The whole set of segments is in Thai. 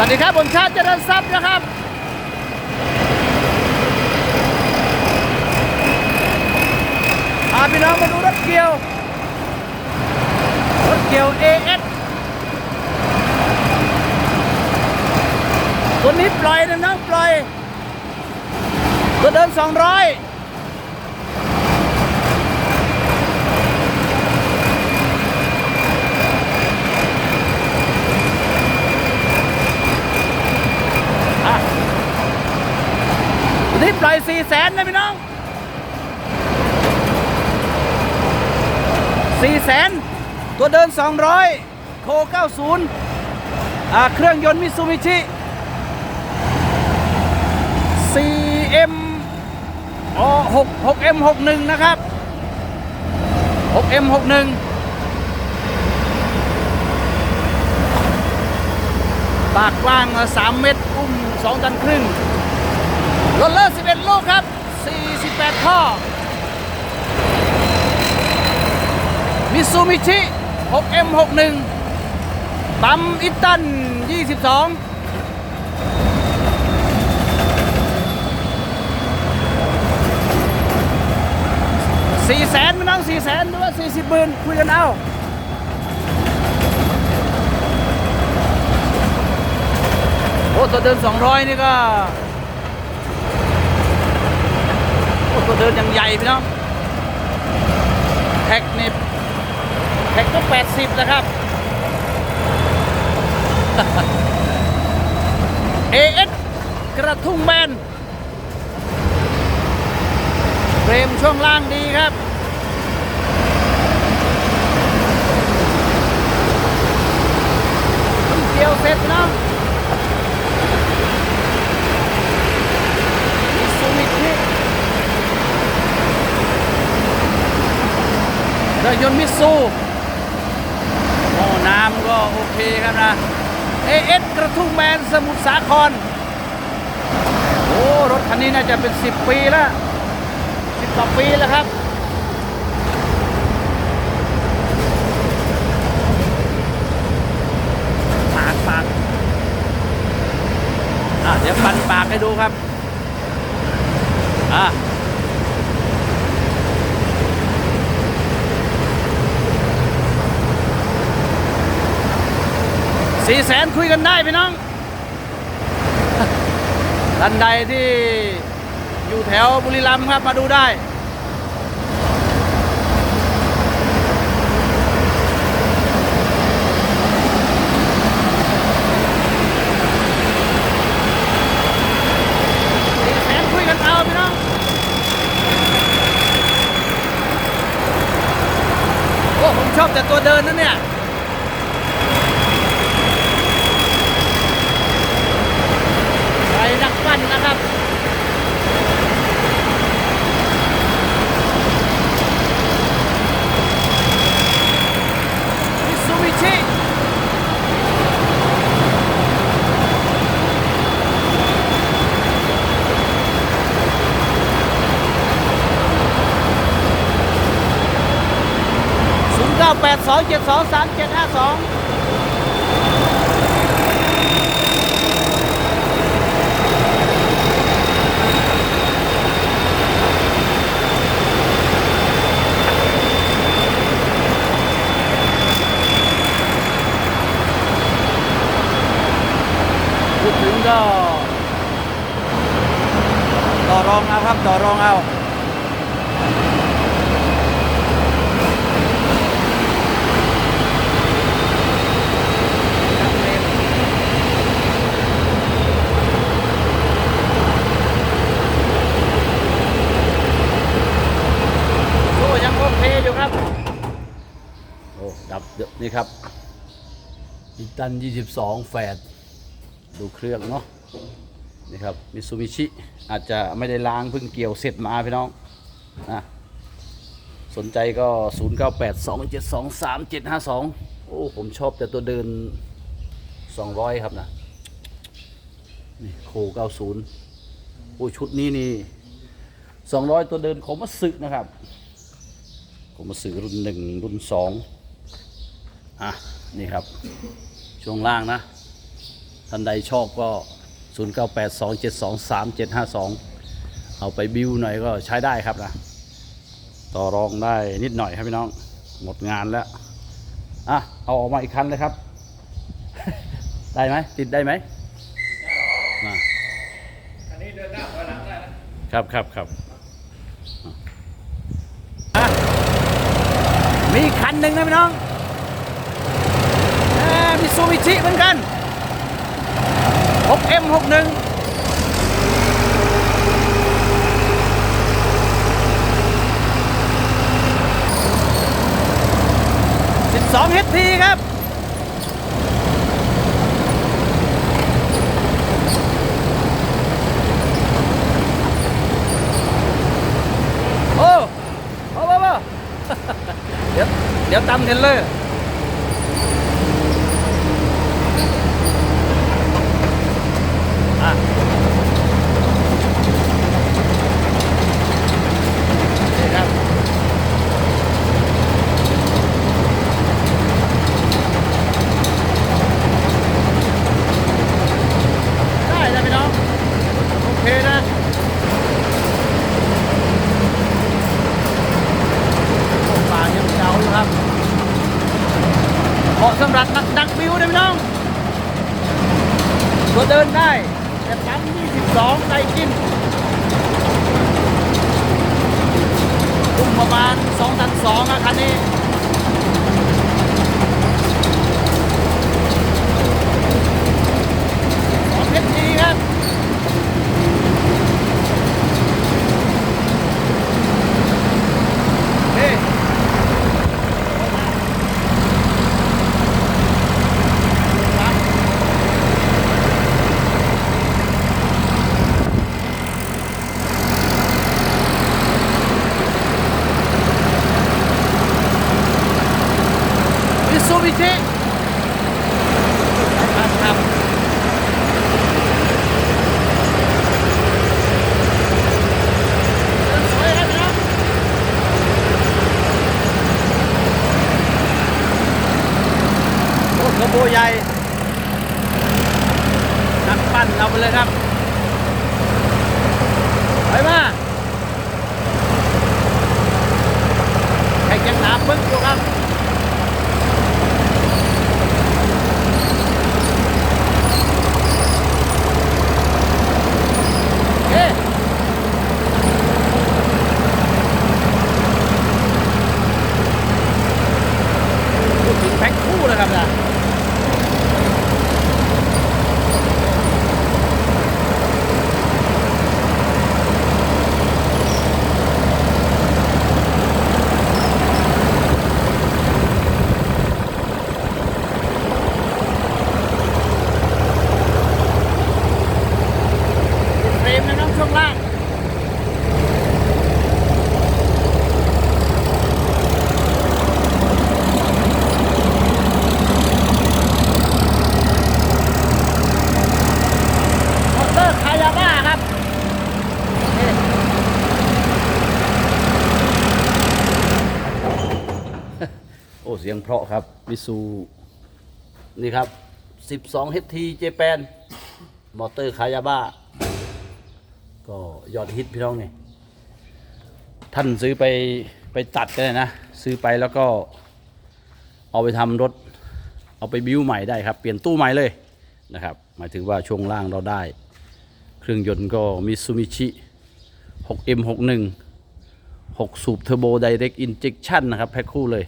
สวัสดีครับผมชาติเจริญทรัพย์นะครับ พาพี่น้องมาดูรถเกี่ยว รถเกี่ยว AS ตัวนี้ปล่อยนะน้องปล่อยตัวเดิน 200 นี้ปล่อย4แสนนะพี่น้อง4แสนตัวเดิน 200 โค 90อ่าเครื่องยนต์มิซูบิชิ 4M อ๋อ6 6M 61 นะครับ 6M 61 ปากกว้าง 3 เมตร อุ้ม 2 ตันครึ่ง รถเลอร์11 ลูกครับ 48 ข้อ มิซูมิชิ 6M61 ปั๊มอิตัน 22สี่แสนไม่น้องสี่แสนหรือว่าสี่สิบหมื่นคุยกันเอาโอ้ตัวเดินสองร้อยนี่ก็ โอ้ ตัวเดินอย่างใหญ่พี่น้องแท็กนี่แท็กก็แปดสิบนะครับเอสกระทุ่งแบนเฟรมช่วงล่างดีครับเกี่ยวเสร็จนะมิซูมิชิ เรือยนต์มิตซูโอ้น้ำก็โอเคครับนะ AS กระทุ่งแมนสมุทรสาคร โอ้รถคันนี้น่าจะเป็น 10 ปีแล้ว10กว่าปีแล้วครับปากปากอะเดี๋ยวปันปากให้ดูครับ อะ สี่แสนคุยกันได้พี่น้องท่านใดที่อยู่แถวบุรีรัมย์ครับมาดูได้คุยกันเอาพี่น้องโอ้ผมชอบแต่ตัวเดินนะเนี่ย 0982723752ถึงก็ต่อรองเอาครับต่อรองเอา โอ้ดับเยอะนี่ครับ อีตัน 22 แฟดดูเครื่องเนาะนี่ครับมิซูบิชิอาจจะไม่ได้ล้างเพิ่งเกี่ยวเสร็จมาพี่น้องนะสนใจก็ 0 9 8 2 7 2 3 7 5 2 โอ้ ผมชอบแต่ตัวเดิน 200 ครับนะ นี่โค 90 โอ้ ชุดนี้นี่ 200 ตัวเดินของมัตสึนะครับ ของมัตสึรุ่น1รุ่น2อะ นี่ครับ ช่วงล่างนะ ท่านใดชอบก็ 0982723752 เอาไปบิวหน่อยก็ใช้ได้ครับนะ ต่อรองได้นิดหน่อยครับพี่น้อง หมดงานแล้ว อะ เอาออกมาอีกคันเลยครับ ได้ไหม ติดได้ไหมมาอันนี้เดินหน้าถอยหลังได้นะครับครับครับอะ มีคันหนึ่งนะพี่น้องมิซูบิชิเหมือนกัน 6M61 12 HT ครับ โอ้โอ้โอ้โอ้ เดี๋ยว เดี๋ยวตำเทรลเลอร์ อะนี่ครับ ได้นะพี่น้อง โอเคนะ โอ้ปลายังเก่าอยู่ครับเหมาะสำหรับนักดักวิวนะพี่น้อง ตัวเดินได้แต่ปั๊ม22ใส่กินทุ่ม ประมาณ2ตัน2อะคันนี้ สองเพชรดีครับ เฮ้มิซูบิชิครับ สวยครับพี่น้องโอ้ กระโบใหญ่นักปั้นเอาไปเลยครับ ไปมาแข่งยังหนาปึ๊กอยู่ครับ เอ๊ะ พูดถึงแพ็คคู่นะครับนะเฟรมนะน้องช่วงล่าง มอเตอร์คายาม่าครับนี่โอ้ เสีย งเพราะครับมิซูนี่ครับ 12 HT เจแปนมอเตอร์คายาบ้า ก็ยอดฮิตพี่น้องนี่ ท่านซื้อไปไปตัดก็ได้นะ ซื้อไปแล้วก็เอาไปทำรถ เอาไปบิวใหม่ได้ครับ เปลี่ยนตู้ใหม่เลยนะครับ หมายถึงว่าช่วงล่างเราได้ เครื่องยนต์ก็มิซูมิชิ 6M61 6 สูบเทอร์โบไดเรกอินเจ t ชันนะครับ แพ็คคู่เลย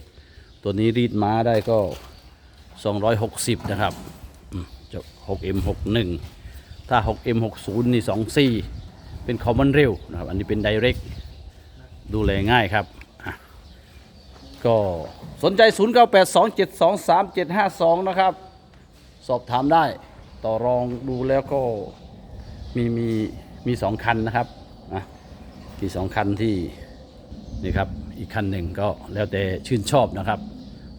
ตัวนี้รีดม้าได้ก็ 260 นะครับอืมจะ 6M61 ถ้า 6M60 นี่ 24 เป็นคอมมอนเร็วนะครับ อันนี้เป็นไดเรกดูแลง่ายครับอะก็สนใจ 0982723752 นะครับ สอบถามได้ ต่อรองดูแล้วก็มีมีมีสองคันนะครับนะที่สองคันที่ นี่ครับ อีกคันหนึ่งก็แล้วแต่ชื่นชอบนะครับ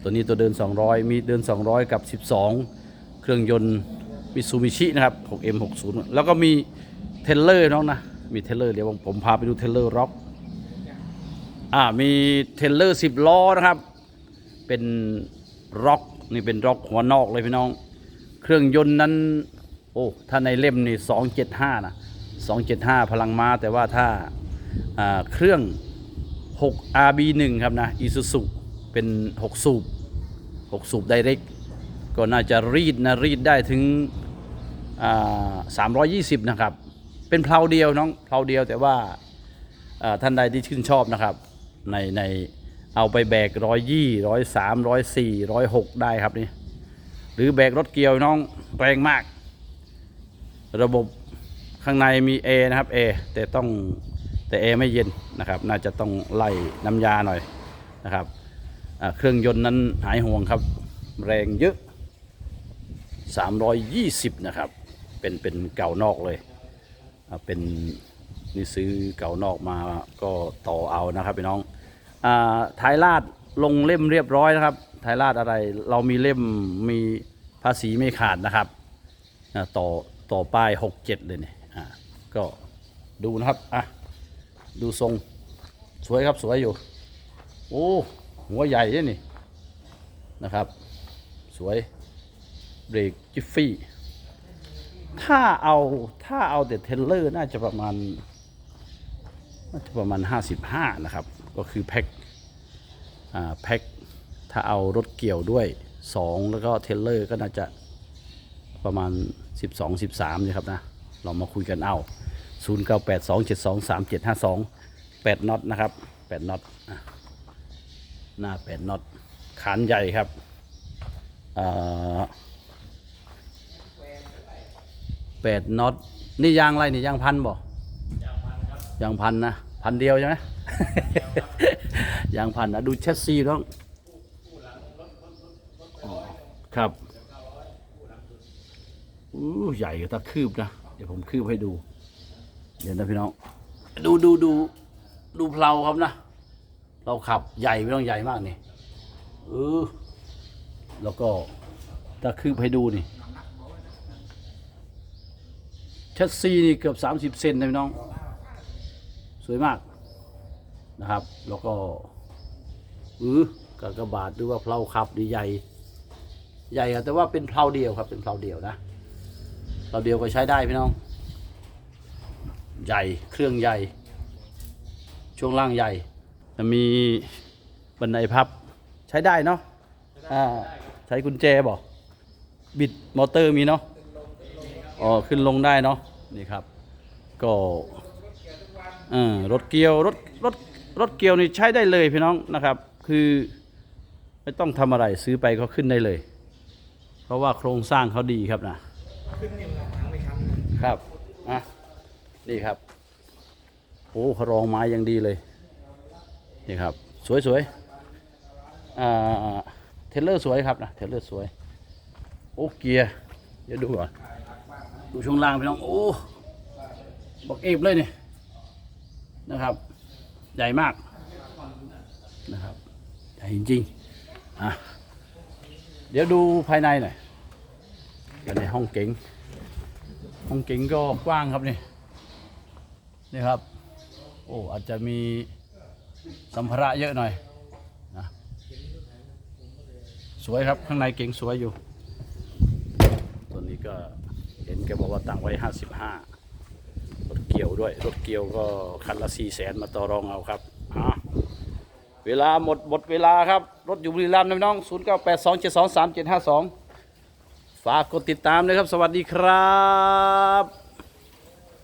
ตัวนี้ตัวเดิน 200 มีเดิน 200 กับ 12 เครื่องยนต์มิซูมิชินะครับ 6M60 แล้วก็มีเทเลอร์น้องนะ มีเทเลอร์เดี๋ยวผมพาไปดูเทเลอร์ร็อกอ่ามีเทเลอร์ 10 ล้อนะครับ เป็นร็อกนี่เป็นร็อกหัวนอกเลยพี่น้อง เครื่องยนต์นั้นโอ้ถ้าในเล่มนี่สองเจ็ดห้านะสองเจ็ดห้าพลังม้าแต่ว่าถ้าเครื่อง 6 RB1 ครับนะ Isuzu เป็น 6 สูบ 6 สูบไดเรกก็น่าจะรีดนะรีดได้ถึง 320 นะครับ เป็นเพลาเดียวน้องเพลาเดียวแต่ว่าท่านใดที่ชื่นชอบนะครับ ในในเอาไปแบกร้อยยี่ร้อยสามร้อยสี่ร้อยหกได้ครับนี่หรือแบกรถเกียวน้องแรงมาก ระบบข้างในมีแอร์นะครับแอร์แต่ต้อง แต่แอร์ไม่เย็นนะครับ น่าจะต้องไล่น้ำยาหน่อยนะครับเครื่องยนต์นั้นหายห่วงครับ แรงเยอะ 320 นะครับ เป็นเป็นเก่านอกเลย เป็นนี่ซื้อเก่านอกมาก็ต่อเอานะครับพี่น้องอท้ายลาดลงเล่มเรียบร้อยนะครับท้ายลาดอะไรเรามีเล่มมีภาษีไม่ขาดนะครับต่อต่อป้ายหกเจ็ดเลยเนี่ยอ่าก็ดูนะครับอะ ดูทรง สวยครับสวยอยู่ โอ้หัวใหญ่เนี่ยนี่นะครับ สวยเบรกจิฟฟี่ ถ้าเอาถ้าเอาแต่เทรลเลอร์น่าจะประมาณน่าจะประมาณ 55 นะครับ ก็คือแพ็คอ่าแพ็คถ้าเอารถเกี่ยวด้วย 2 แล้วก็เทเลอร์ก็น่าจะประมาณ 12 13นี่ครับนะ เรามาคุยกันเอา 0 9 8 2 7 2 3 7 5 2 8น็อตนะครับ8น็อตอะหน้า8น็อตขานใหญ่ครับอ่า8น็อตนี่ยางอะไรนี่ยางพันบ่ยางพันนะพันเดียวใช่ไหมยางพันนะดูแชสซีต้องอ๋อครับอู้ใหญ่ก็ตะคืบนะ เดี๋ยวผมคืบให้ดู เดี๋ยวนะพี่น้อง ดูดูดูดูเพลาครับนะ เราขับใหญ่ไม่ต้องใหญ่มากนี่เออแล้วก็ตะคืบให้ดูนี่ชัดซีนี่เกือบสามสิบเซนนะพี่น้อง สวยมากนะครับ แล้วก็เออกากบาทหรือว่าเพลาขับดีใหญ่ ใหญ่แต่ว่าเป็นเพลาเดียวครับ เป็นเพลาเดียวนะเราเดียวก็ใช้ได้พี่น้อง ใหญ่เครื่องใหญ่ ช่วงล่างใหญ่ จะมีบันไดพับใช้ได้เนาะอ่าใช้กุญแจบอกบิดมอเตอร์มีเนาะอ๋อขึ้นลงได้เนาะนี่ครับ ก็เออรถเกียวรถรถรถเกียวนี่ใช้ได้เลยพี่น้องนะครับ คือไม่ต้องทำอะไรซื้อไปก็ขึ้นได้เลย เพราะว่าโครงสร้างเขาดีครับนะขึ้นนี่มันหางไม่ค้ำครับอะ นี่ครับโอ้เขารองไม้อย่างดีเลย นี่ครับ สวยสวยเทรลเลอร์สวยครับนะเทรลเลอร์สวย โอ้เกียร์เดี๋ยวดูก่อนดูช่วงล่างพี่น้องโอ้บอกเอฟเลยนี่นะครับ ใหญ่มากนะครับใหญ่จริงๆอะเดี๋ยวดูภายในหน่อยภายในห้องเก๋งห้องเก๋งก็กว้างครับนี่ นี่ครับ โอ้อาจจะมีสัมภาระเยอะหน่อยนะสวยครับข้างในเก๋งสวยอยู่ ตัวนี้ก็เห็นแกบอกว่าตั้งไว้ห้าสิบห้ารถเกี่ยวด้วย รถเกี่ยวก็คันละสี่แสนมาต่อรองเอาครับอะเวลาหมดหมดเวลาครับ รถอยู่บุรีรัมย์นะพี่น้อง0 9 8 2 7 2 3 7 5 2ฝากกดติดตามเลยครับ สวัสดีครับ